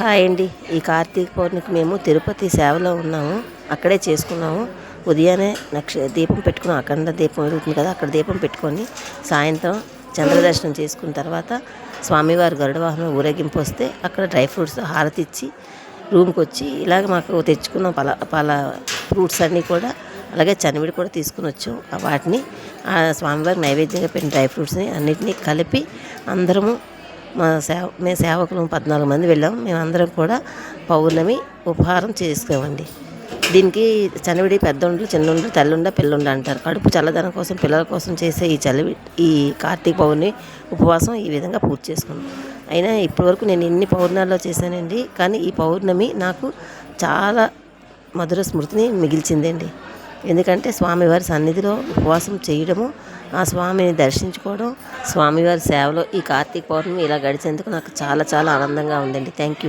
Hi అండి. ఈ కార్తీక పౌర్ణమికి మేము తిరుపతి సేవలో ఉన్నాము. అక్కడే చేసుకున్నాము. ఉదయాన్నే నక్ష దీపం పెట్టుకున్నాం. అఖండ దీపం వెలుగుతుంది కదా అక్కడ దీపం పెట్టుకొని సాయంత్రం చంద్రదర్శనం చేసుకున్న తర్వాత స్వామివారి గరుడ వాహనం ఊరేగింపు వస్తే అక్కడ డ్రై ఫ్రూట్స్ హారతి ఇచ్చి రూమ్కి వచ్చి ఇలాగ మాకు తెచ్చుకున్న. పల పల ఫ్రూట్స్ అన్నీ కూడా అలాగే చనివిడి కూడా తీసుకుని వచ్చాం. వాటిని స్వామివారి నైవేద్యంగా పెట్టిన డ్రై ఫ్రూట్స్ని అన్నిటినీ కలిపి అందరము మా సేవ మేము సేవకులు పద్నాలుగు మంది వెళ్ళాం. మేమందరం కూడా పౌర్ణమి ఉపహారం చేసుకోమండి దీనికి చనివిడి పెద్దోండ్లు ఉండ్రు చిన్న తెల్లుండ పిల్లుండ అంటారు. కడుపు చల్లదనం కోసం పిల్లల కోసం చేసే ఈ చలివి ఈ కార్తీక పౌర్ణమి ఉపవాసం ఈ విధంగా పూర్తి చేసుకున్నాం. అయినా ఇప్పటివరకు నేను ఎన్ని పౌర్ణాల్లో చేశానండి కానీ ఈ పౌర్ణమి నాకు చాలా మధుర స్మృతిని మిగిల్చిందండి. ఎందుకంటే స్వామివారి సన్నిధిలో ఉపవాసం చేయడము ఆ స్వామిని దర్శించుకోవడం స్వామివారి సేవలో ఈ కార్తీక పౌర్ణమి ఇలా గడిచేందుకు నాకు చాలా చాలా ఆనందంగా ఉందండి. Thank you